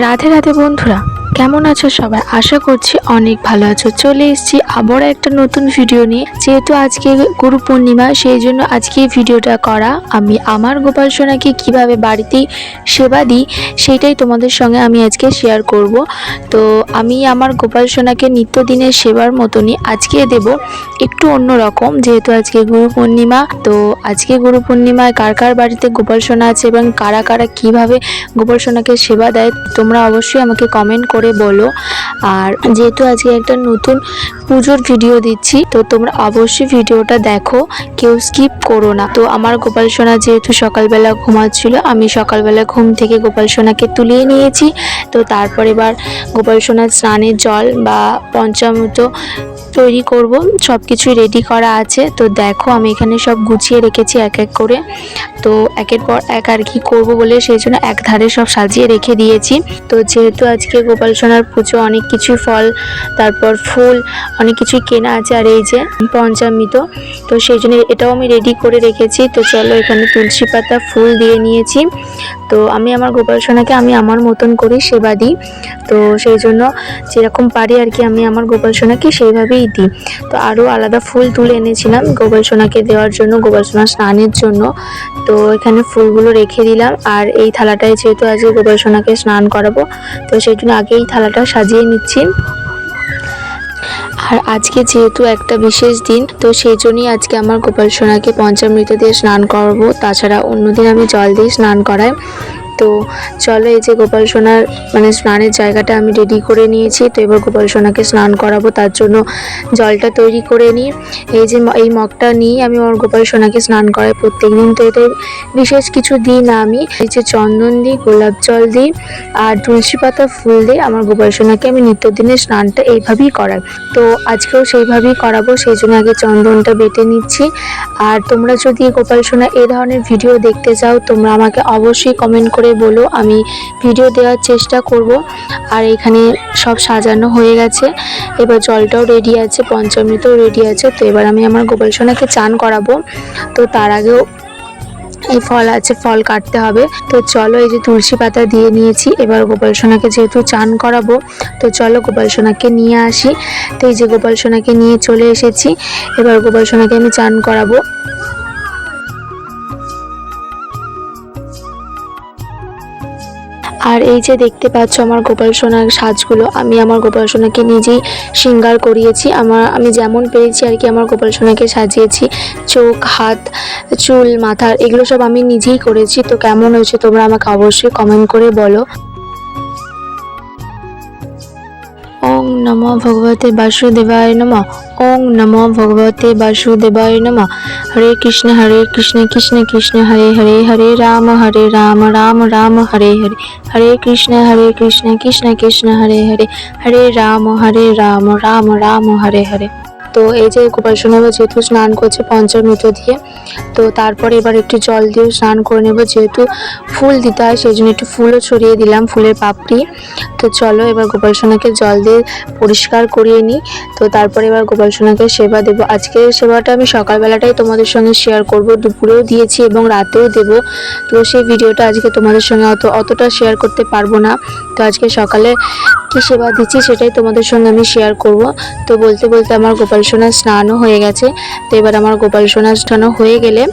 রাধে রাধে বন্ধুরা কেমন আছো সবাই? আশা করছি অনেক ভালো আছো। চলে এসেছি আবার একটা নতুন ভিডিও নিয়ে। যেহেতু আজকে গুরু পূর্ণিমা, সেই জন্য আজকে ভিডিওটা করা। আমি আমার গোপাল সোনাকে কীভাবে বাড়িতেই সেবা দিই সেইটাই তোমাদের সঙ্গে আমি আজকে শেয়ার করব। তো আমি আমার গোপাল সোনাকে নিত্যদিনের সেবার মতনই আজকে দেব একটু অন্য রকম, যেহেতু আজকে গুরু পূর্ণিমা। তো আজকে গুরু পূর্ণিমায় কার কার বাড়িতে গোপাল সোনা আছে এবং কারা কারা কীভাবে গোপাল সোনাকে সেবা দেয়, তোমরা অবশ্যই আমাকে কমেন্ট বলো। আর যেহেতু আজকে একটা নতুন পুজোর ভিডিও দিচ্ছি, তো তোমরা অবশ্যই ভিডিওটা দেখো, কেউ স্কিপ করো না। তো আমার গোপাল সোনা যেহেতু সকালবেলা ঘুমাচ্ছিল, আমি সকালবেলা ঘুম থেকে গোপাল সোনাকে তুলিয়ে নিয়েছি। তো তারপর এবার গোপাল সোনার স্নানের জল বা পঞ্চামৃত তৈরি করব সব কিছুই রেডি করা আছে। তো দেখো, আমি এখানে সব গুছিয়ে রেখেছি এক এক করে। তো একের পর এক আর কি করব বলে সেই জন্য এক ধারে সব সাজিয়ে রেখে দিয়েছি। তো যেহেতু আজকে গোপাল সোনার পুজো অনেক কিছুই ফল, তারপর ফুল অনেক কিছুই কেনা আছে আর এই যে পঞ্চামৃত। তো সেই জন্য এটাও আমি রেডি করে রেখেছি। তো চলো এখানে তুলসী পাতা, ফুল দিয়ে নিয়েছি। তো আমি আমার গোপাল সোনাকে আমি আমার মতন করে সেবা দিই। তো সেই জন্য যেরকম পারি আর কি আমি আমার গোপাল সোনাকে সেইভাবেই দিই। তো আরও আলাদা ফুল তুলে এনেছিলাম গোপাল সোনাকে দেওয়ার জন্য গোপাল সোনার স্নানের জন্য। তো এখানে ফুলগুলো রেখে দিলাম। আর এই থালাটায় যেহেতু আজকে গোপাল সোনাকে স্নান করাবো, তো সেই জন্য আগে এই থালাটা সাজিয়ে নিচ্ছি। আর আজকে যেহেতু একটা বিশেষ দিন, তো সেই জন্যই আজকে আমার গোপাল সোনাকে পঞ্চামৃত দিয়ে স্নান করব। তাছাড়া অন্যদিন আমি জল দিয়ে স্নান করাই। তো চলো এই যে গোপাল সোনার মানে স্নানের জায়গাটা আমি রেডি করে নিয়েছি, তো এবার গোপাল সোনাকে স্নান করাবো, তার জন্য জলটা তৈরি করে নিই। এই যে এই মগটা নিয়ে আমি আমার গোপাল সোনাকে স্নান করাই প্রত্যেক দিন তো এতে বিশেষ কিছু দিই না আমি। এই যে চন্দন দিই, গোলাপ জল দিই, আর তুলসী পাতা ফুল দিয়ে আমার গোপাল সোনাকে আমি নিত্যদিনের স্নানটা এইভাবেই করাই। তো আজকেও সেইভাবেই করাবো, সেই জন্য আগে চন্দনটা বেটে নিচ্ছি। আর তোমরা যদি গোপাল সোনা এ ধরনের ভিডিও দেখতে চাও, তোমরা আমাকে অবশ্যই কমেন্ট করে বলো আমি ভিডিও দেওয়ার চেষ্টা করব। আর এখানে সব সাজানো হয়ে গেছে। এবার জলটাও রেডি আছে, পঞ্চামৃতও রেডি আছে। তো এবার আমি আমার গোপাল সোনাকে চান করাবো। তো তার আগেও এই ফল আছে, ফল কাটতে হবে। তো চলো এই যে তুলসী পাতা দিয়ে নিয়েছি। এবার গোপাল সোনাকে যেহেতু চান করাবো, তো চলো গোপাল সোনাকে নিয়ে আসি। তো এই যে গোপাল সোনাকে নিয়ে চলে এসেছি। এবার গোপাল সোনাকে আমি চান করাবো। আর এই যে দেখতে পাচ্ছ আমার গোপাল সোনার সাজগুলো, আমি আমার গোপাল সোনাকে নিজেই শৃঙ্গার করিয়েছি। আমার, আমি যেমন পেরেছি আর কি আমার গোপাল সোনাকে সাজিয়েছি। চোখ, হাত, চুল মাথার এগুলো সব আমি নিজেই করেছি। তো কেমন হয়েছে তোমরা আমাকে অবশ্যই কমেন্ট করে বলো। ওং নমো ভগবতে বাসুদেবায় নমঃ। ওং নমো ভগবতে বাসুদেবায় নমঃ হরে কৃষ্ণ হরে কৃষ্ণ কৃষ্ণ কৃষ্ণ হরে হরে হরে রাম হরে রাম রাম রাম হরে হরে হরে কৃষ্ণ হরে কৃষ্ণ কৃষ্ণ কৃষ্ণ হরে হরে হরে রাম হরে রাম রাম রাম হরে হরে তো এই যে গোপাল যেহেতু স্নান করছে পঞ্চামৃত দিয়ে, তো তারপরে এবার একটু জল দিয়ে স্নান করে নেব। যেহেতু ফুল দিতে হয়, সেই জন্য একটু ফুলও ছড়িয়ে দিলাম, ফুলের পাপড়ি। তো চলো এবার গোপাল সোনাকে জল দিয়ে পরিষ্কার করিয়ে নিই। তো তারপরে এবার গোপাল সোনাকে সেবা দেবো। আজকে সেবাটা আমি সকালবেলাটাই তোমাদের সঙ্গে শেয়ার করব। দুপুরেও দিয়েছি এবং রাতেও দেব। তো সেই ভিডিওটা আজকে তোমাদের সঙ্গে অত, অতটা শেয়ার করতে পারব না। তো আজকে সকালে কি সেবা দিচ্ছি সেটাই তোমাদের সঙ্গে আমি শেয়ার করব। তো বলতে বলতে আমার গোপাল সোনার স্নানও হয়ে গেছে। তো এবার আমার গোপাল সোনার স্নানও হয়ে গেলে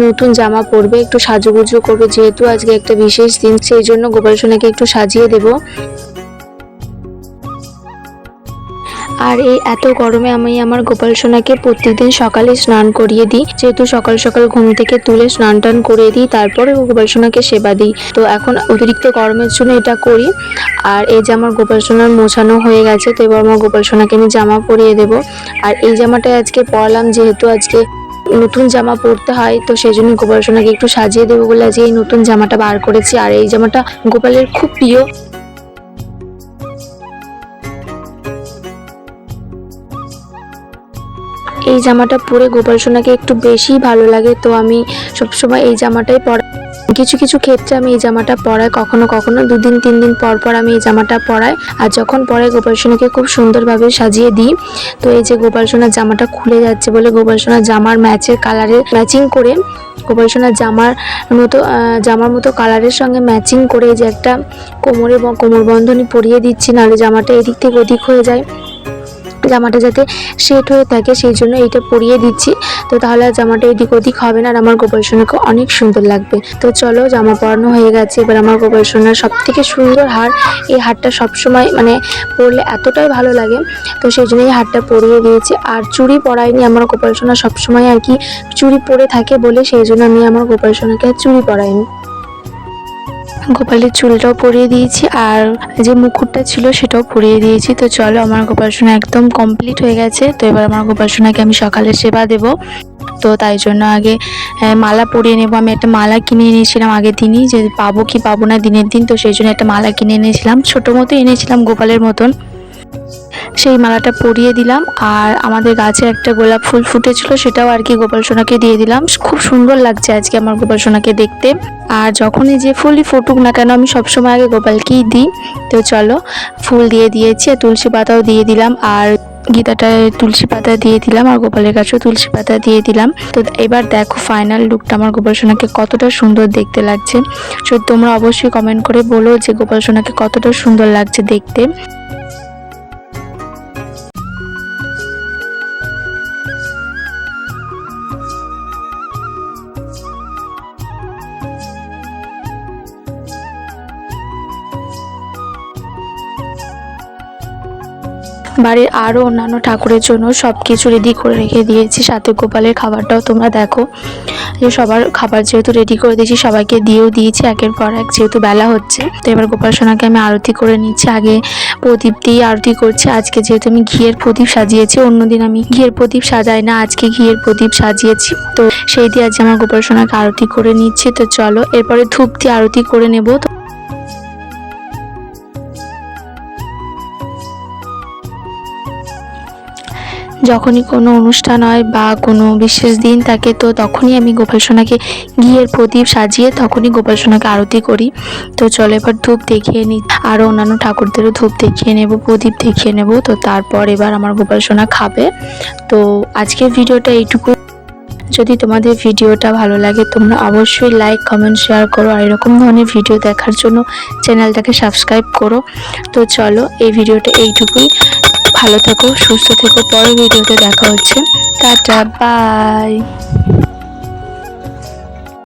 নতুন জামা পরবে, একটু সাজুগুজু করবে। যেহেতু আজকে একটা বিশেষ দিন, সেই জন্য গোপাল সোনাকে একটু সাজিয়ে দেবো। আর এই এত গরমে আমি আমার গোপাল সোনাকে প্রত্যেকদিন সকালে স্নান করিয়ে দিই। যেহেতু সকাল সকাল ঘুম থেকে তুলে স্নান টান করে দিই তারপরে গোপাল সোনাকে সেবা দিই। তো এখন অতিরিক্ত গরমের জন্য এটা করি। আর এই যে আমার গোপাল সোনার মোছানো হয়ে গেছে, তো এবার আমার গোপাল সোনাকে আমি জামা পরিয়ে দেবো। আর এই জামাটাই আজকে পরলাম, যেহেতু আজকে নতুন জামা পরতে হয়, তো সেই জন্য গোপাল সোনাকে একটু সাজিয়ে দেবো বলে আজকে এই নতুন জামাটা বার করেছি। আর এই জামাটা গোপালের খুব প্রিয়। এই জামাটা পরে গোপাল সোনাকে একটু বেশি ভালো লাগে, তো আমি সবসময় এই জামাটাই পরা কিছু কিছু ক্ষেত্রে আমি এই জামাটা পরাই, কখনো কখনো দুদিন, তিন দিন পর পর আমি এই জামাটা পরাই। আর যখন পরে গোপাল সোনাকে খুব সুন্দরভাবে সাজিয়ে দিই, তো এই যে গোপাল সোনার জামাটা খুলে যাচ্ছে বলে গোপাল সোনার জামার ম্যাচের কালারের ম্যাচিং করে, গোপাল সোনার জামার মতো জামার মতো কালারের সঙ্গে ম্যাচিং করে এই যে একটা কোমরে কোমর বন্ধনী পরিয়ে দিচ্ছি, নাহলে জামাটা এদিক থেকে ওদিক হয়ে যায়। জামাটা যাতে সেট হয়ে থাকে, সেই জন্য এইটা পরিয়ে দিচ্ছি। তো তাহলে জামাটা এদিক ওদিক হবে না আর আমার গোপাল সোনাকে অনেক সুন্দর লাগবে। তো চলো, জামা পরানো হয়ে গেছে। এবার আমার গোপাল সোনার সব থেকে সুন্দর হার, এই হারটা সবসময় মানে পরলে এতটাই ভালো লাগে। তো সেই জন্য এই হারটা পরিয়ে দিয়েছি। আর চুড়ি পরাইনি, আমার গোপাল সোনা সবসময় আর কি চুড়ি পরে থাকে বলে, সেই জন্য আমি আমার গোপাল সোনাকে চুড়ি পরাইনি। গোপালের চুলটাও পরিয়ে দিয়েছি আর যে মুকুটটা ছিল সেটাও পরিয়ে দিয়েছি। তো চলো আমার গোপাল সোনা একদম কমপ্লিট হয়ে গেছে। তো এবার আমার গোপাল সোনাকে আমি সকালে সেবা দেব। তো তাই জন্য আগে মালা পরিয়ে নেব। আমি একটা মালা কিনে এনেছিলাম আগের দিনই যে পাবো কি পাবো না দিনের দিন। তো সেই জন্য একটা মালা কিনে এনেছিলাম। ছোটো মতো এনেছিলাম গোপালের মতন। সেই মালাটা পরিয়ে দিলাম আর আমাদের গাছে একটা গোলাপ ফুল ফুটেছিল, সেটাও আর কি গোপাল সোনাকে দিয়ে দিলাম। খুব সুন্দর লাগছে আজকে আমার গোপাল সোনাকে দেখতে। আর যখনই যে ফুলই ফুটুক না কেন, আমি সবসময় আগে গোপালকেই দিই। তো চলো, ফুল দিয়ে দিয়েছি আর তুলসী পাতাও দিয়ে দিলাম আর গীতাটায় তুলসী পাতা দিয়ে দিলাম আর গোপালের কাছেও তুলসী পাতা দিয়ে দিলাম। তো এবার দেখো ফাইনাল লুকটা আমার গোপাল সোনাকে কতটা সুন্দর দেখতে লাগছে। তো তোমরা অবশ্যই কমেন্ট করে বলো যে গোপাল সোনাকে কতটা সুন্দর লাগছে দেখতে। বাড়ির আরও অন্যান্য ঠাকুরের জন্য সব কিছু রেডি করে রেখে দিয়েছি। সাথে গোপালের খাবারটাও তোমরা দেখো। যে সবার খাবার যেহেতু রেডি করে দিয়েছি, সবাইকে দিয়েও দিয়েছি। একের পর এক যেহেতু বেলা হচ্ছে, তো এবার গোপাল সোনাকে আমি আরতি করে নিচ্ছি। আগে প্রদীপ দিয়ে আরতি করছি। আজকে যেহেতু আমি ঘিয়ের প্রদীপ সাজিয়েছি, অন্যদিন আমি ঘিয়ের প্রদীপ সাজাই না, আজকে ঘিয়ের প্রদীপ সাজিয়েছি। তো সেই দিয়ে আজকে আমার গোপাল সোনাকে আরতি করে নিচ্ছি। তো চলো, এরপরে ধূপ দিয়ে আরতি করে নেব। তো যখনই কোনো অনুষ্ঠান হয় বা কোনো বিশেষ দিন থাকে, তো তখনই আমি গোপাল সোনাকে ঘিয়ের প্রদীপ সাজিয়ে তখনই গোপাল সোনাকে আরতি করি। তো চলো এবার ধূপ দেখিয়ে নিই আরও অন্যান্য ঠাকুরদেরও ধূপ দেখিয়ে নেব, প্রদীপ দেখিয়ে নেব। তো তারপর এবার আমার গোপাল সোনা খাবে। তো আজকের ভিডিওটা এইটুকু যদি তোমাদের ভিডিওটা ভালো লাগে, তোমরা অবশ্যই লাইক কমেন্ট শেয়ার করো। আর এরকম ধরনের ভিডিও দেখার জন্য চ্যানেলটাকে সাবস্ক্রাইব করো। তো চলো, এই ভিডিওটা এইটুকুই। ভালো থেকো, সুস্থ থেকো। পরের ভিডিওতে দেখা হচ্ছে। Tata bye